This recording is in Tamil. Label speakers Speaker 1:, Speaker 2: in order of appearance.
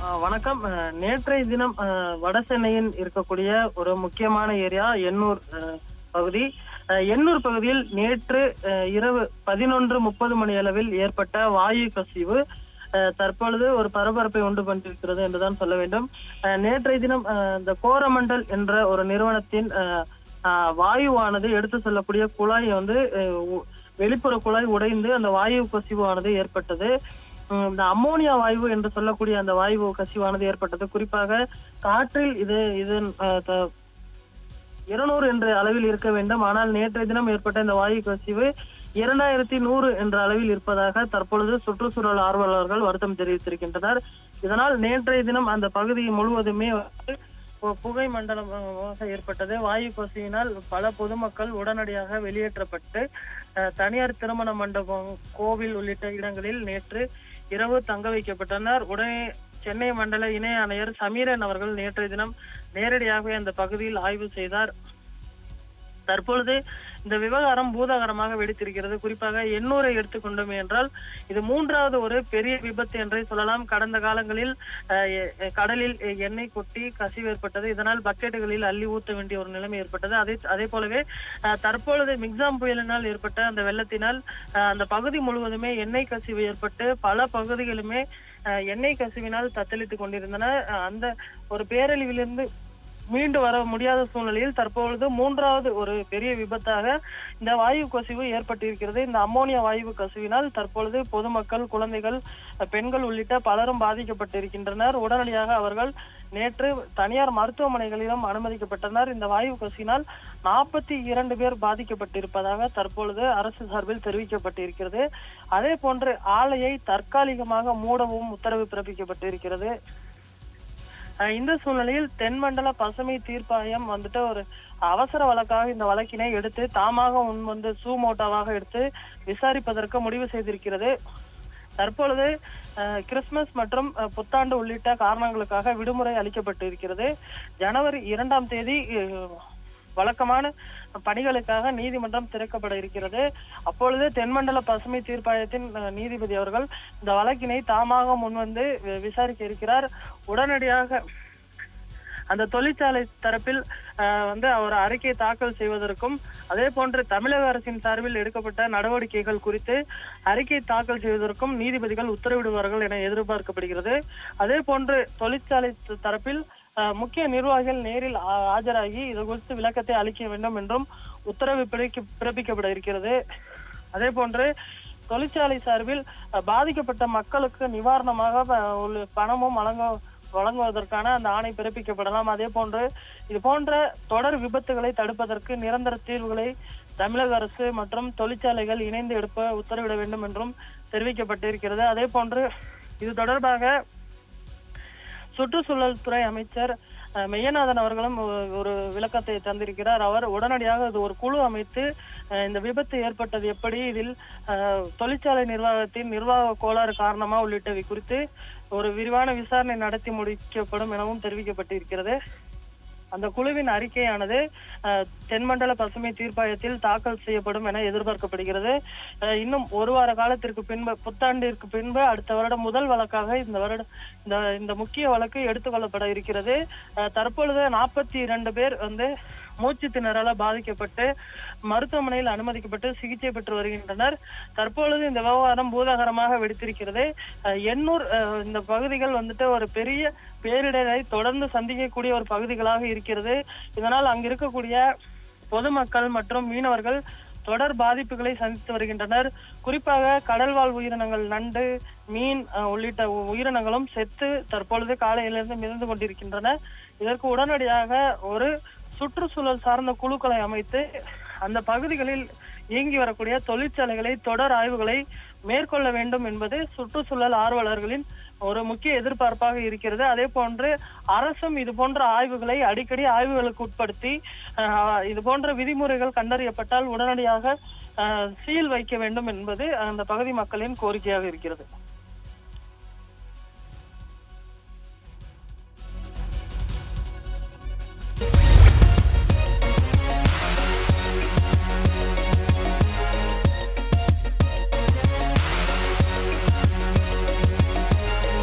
Speaker 1: வணக்கம். நேற்றைய தினம் ஆஹ் வட சென்னையில் இருக்கக்கூடிய ஒரு முக்கியமான ஏரியா எண்ணூர் பகுதி. எண்ணூர் பகுதியில் நேற்று இரவு பதினொன்று முப்பது மணி அளவில் ஏற்பட்ட வாயு கசிவு தற்பொழுது ஒரு பரபரப்பை உண்டு பண்ணிருக்கிறது என்றுதான் சொல்ல வேண்டும். நேற்றைய தினம் இந்த கோரமண்டல் என்ற ஒரு நிறுவனத்தின் ஆஹ் ஆஹ் வாயுவானது எடுத்து செல்லக்கூடிய குழாய் வந்து வெளிப்புற குழாய் உடைந்து அந்த வாயு கசிவானது ஏற்பட்டது. இந்த அம்மோனியா வாயு என்று சொல்லக்கூடிய அந்த வாயு கசிவானது ஏற்பட்டது. குறிப்பாக காற்றில் இது இது இருநூறு என்ற அளவில் இருக்க வேண்டும். ஆனால் நேற்றைய தினம் ஏற்பட்ட இந்த வாயு கசிவு இரண்டாயிரத்தி நூறு என்ற அளவில் இருப்பதாக தற்பொழுது சுற்றுச்சூழல் ஆர்வலர்கள் வருத்தம் தெரிவித்திருக்கின்றனர். இதனால் நேற்றைய தினம் அந்த பகுதி முழுவதுமே வந்து பு- புகை மண்டலமாக ஏற்பட்டது. வாயு கொசியினால் பல பொதுமக்கள் உடனடியாக வெளியேற்றப்பட்டு அஹ், தனியார் திருமண மண்டபம் கோவில் உள்ளிட்ட இடங்களில் நேற்று இரவு தங்க வைக்கப்பட்டனர். உடனே சென்னை மண்டல இணை ஆணையர் சமீரன் அவர்கள் நேற்றைய தினம் நேரடியாகவே அந்த பகுதியில் ஆய்வு செய்தார். தற்பொழுது இந்த விவகாரம் பூதாகரமாக வெடித்திருக்கிறது. குறிப்பாக எண்ணூரை எடுத்துக்கொண்டோம் என்றால் இது மூன்றாவது ஒரு பெரிய விபத்து என்றே சொல்லலாம். கடந்த காலங்களில் கடலில் எண்ணெய் கொட்டி கசிவு ஏற்பட்டது. இதனால் பக்கெட்டுகளில் அள்ளி ஊற்ற வேண்டிய ஒரு நிலைமை ஏற்பட்டது. அதே அதே போலவே தற்பொழுது மிக்ஸாம் புயலினால் ஏற்பட்ட அந்த வெள்ளத்தினால் அந்த பகுதி முழுவதுமே எண்ணெய் கசிவு ஏற்பட்டு பல பகுதிகளுமே எண்ணெய் கசிவினால் தத்தளித்துக் கொண்டிருந்தன. அந்த ஒரு பேரழிவிலிருந்து மீண்டு வர முடியாத சூழ்நிலையில் தற்பொழுது மூன்றாவது ஒரு பெரிய விபத்தாக இந்த வாயு கசிவு ஏற்பட்டிருக்கிறது. இந்த அம்மோனியா வாயு கசிவினால் தற்பொழுது பொதுமக்கள் குழந்தைகள் பெண்கள் உள்ளிட்ட பலரும் பாதிக்கப்பட்டிருக்கின்றனர். உடனடியாக அவர்கள் நேற்று தனியார் மருத்துவமனைகளிலும் அனுமதிக்கப்பட்டனர். இந்த வாயு கசிவினால் நாற்பத்தி இரண்டு பேர் பாதிக்கப்பட்டிருப்பதாக தற்பொழுது அரசு சார்பில் தெரிவிக்கப்பட்டிருக்கிறது. அதே போன்று ஆலையை தற்காலிகமாக மூடவும் உத்தரவு பிறப்பிக்கப்பட்டிருக்கிறது. இந்த சூழ்நிலையில் தென்மண்டல பசுமை தீர்ப்பாயம் வந்துட்டு ஒரு அவசர வழக்காக இந்த வழக்கினை எடுத்து தாமாக முன் வந்து சூமோட்டாவாக எடுத்து விசாரிப்பதற்கு முடிவு செய்திருக்கிறது. தற்பொழுது கிறிஸ்துமஸ் மற்றும் புத்தாண்டு உள்ளிட்ட காரணங்களுக்காக விடுமுறை அளிக்கப்பட்டு இருக்கிறது ஜனவரி இரண்டாம் தேதி வழக்கமான பணிகளுக்காக நீதிமன்றம் திறக்கப்பட இருக்கிறது. அப்பொழுது தென்மண்டல பசுமை தீர்ப்பாயத்தின் நீதிபதி அவர்கள் இந்த வழக்கினை தாமாக முன்வந்து விசாரிக்க இருக்கிறார். உடனடியாக அந்த தொழிற்சாலை தரப்பில் அஹ், வந்து அவர் அறிக்கை தாக்கல் செய்வதற்கும் அதே போன்று தமிழக அரசின் சார்பில் எடுக்கப்பட்ட நடவடிக்கைகள் குறித்து அறிக்கை தாக்கல் செய்வதற்கும் நீதிபதிகள் உத்தரவிடுவார்கள் என எதிர்பார்க்கப்படுகிறது. அதே போன்று தொழிற்சாலை தரப்பில் முக்கிய நிர்வாகிகள் நேரில் ஆஜராகி இது குறித்து விளக்கத்தை அளிக்க வேண்டும் என்றும் உத்தரவு பிறப்பிக்க- பிறப்பிக்கப்பட இருக்கிறது. அதே போன்று தொழிற்சாலை சார்பில் பாதிக்கப்பட்ட மக்களுக்கு நிவாரணமாக உள்ள பணமும் வழங்க வழங்குவதற்கான அந்த ஆணை பிறப்பிக்கப்படலாம். அதே போன்று இது போன்ற தொடர் விபத்துகளை தடுப்பதற்கு நிரந்தர தீர்வுகளை தமிழக அரசு மற்றும் தொழிற்சாலைகள் இணைந்து எடுப்ப உத்தரவிட வேண்டும் என்றும் தெரிவிக்கப்பட்டிருக்கிறது. அதே போன்று இது தொடர்பாக சுற்றுச்சூழல் துறை அமைச்சர் மெய்யநாதன் அவர்களும் ஒரு விளக்கத்தை தந்திருக்கிறார். அவர் உடனடியாக இது ஒரு குழு அமைத்து இந்த விபத்து ஏற்பட்டது எப்படி இதில் தொழிற்சாலை நிர்வாகத்தின் நிர்வாக கோளாறு காரணமா உள்ளிட்டவை குறித்து ஒரு விரிவான விசாரணை நடத்தி முடிக்கப்படும் எனவும் தெரிவிக்கப்பட்டிருக்கிறது. அந்த குழுவின் அறிக்கையானது தென்மண்டல பசுமை தீர்ப்பாயத்தில் தாக்கல் செய்யப்படும் என எதிர்பார்க்கப்படுகிறது. இன்னும் ஒரு வார காலத்திற்கு பின்பு புத்தாண்டிற்கு பின்பு அடுத்த வருடம் முதல் வழக்காக இந்த வருட இந்த இந்த முக்கிய வழக்கு எடுத்துக்கொள்ளப்பட இருக்கிறது. தற்பொழுது நாற்பத்தி இரண்டு பேர் வந்து மூச்சு திணறால பாதிக்கப்பட்டு மருத்துவமனையில் அனுமதிக்கப்பட்டு சிகிச்சை பெற்று வருகின்றனர். தற்பொழுது இந்த விவகாரம் பூதாகரமாக வெடித்திருக்கிறது. எண்ணூர் இந்த பகுதிகள் வந்துட்டு ஒரு பெரிய பேரிடரை தொடர்ந்து சந்திக்கக்கூடிய ஒரு பகுதிகளாக இருக்கிறது. இதனால் அங்கு இருக்கக்கூடிய பொதுமக்கள் மற்றும் மீனவர்கள் தொடர் பாதிப்புகளை சந்தித்து வருகின்றனர். குறிப்பாக கடல்வாழ் உயிரினங்கள் நண்டு மீன் உள்ளிட்ட உயிரினங்களும் செத்து தற்பொழுது காலையிலிருந்து மிதந்து கொண்டிருக்கின்றன. இதற்கு உடனடியாக ஒரு சுற்றுச்சூழல் சார்ந்த குழுக்களை அமைத்து அந்த பகுதிகளில் இயங்கி வரக்கூடிய தொழிற்சாலைகளை தொடர் ஆய்வுகளை மேற்கொள்ள வேண்டும் என்பது சுற்றுச்சூழல் ஆர்வலர்களின் ஒரு முக்கிய எதிர்பார்ப்பாக இருக்கிறது. அதே போன்று அரசும் இது போன்ற ஆய்வுகளை அடிக்கடி ஆய்வுகளுக்கு உட்படுத்தி இது போன்ற விதிமுறைகள் கண்டறியப்பட்டால் உடனடியாக சீல் வைக்க வேண்டும் என்பது அந்த பகுதி மக்களின் கோரிக்கையாக இருக்கிறது.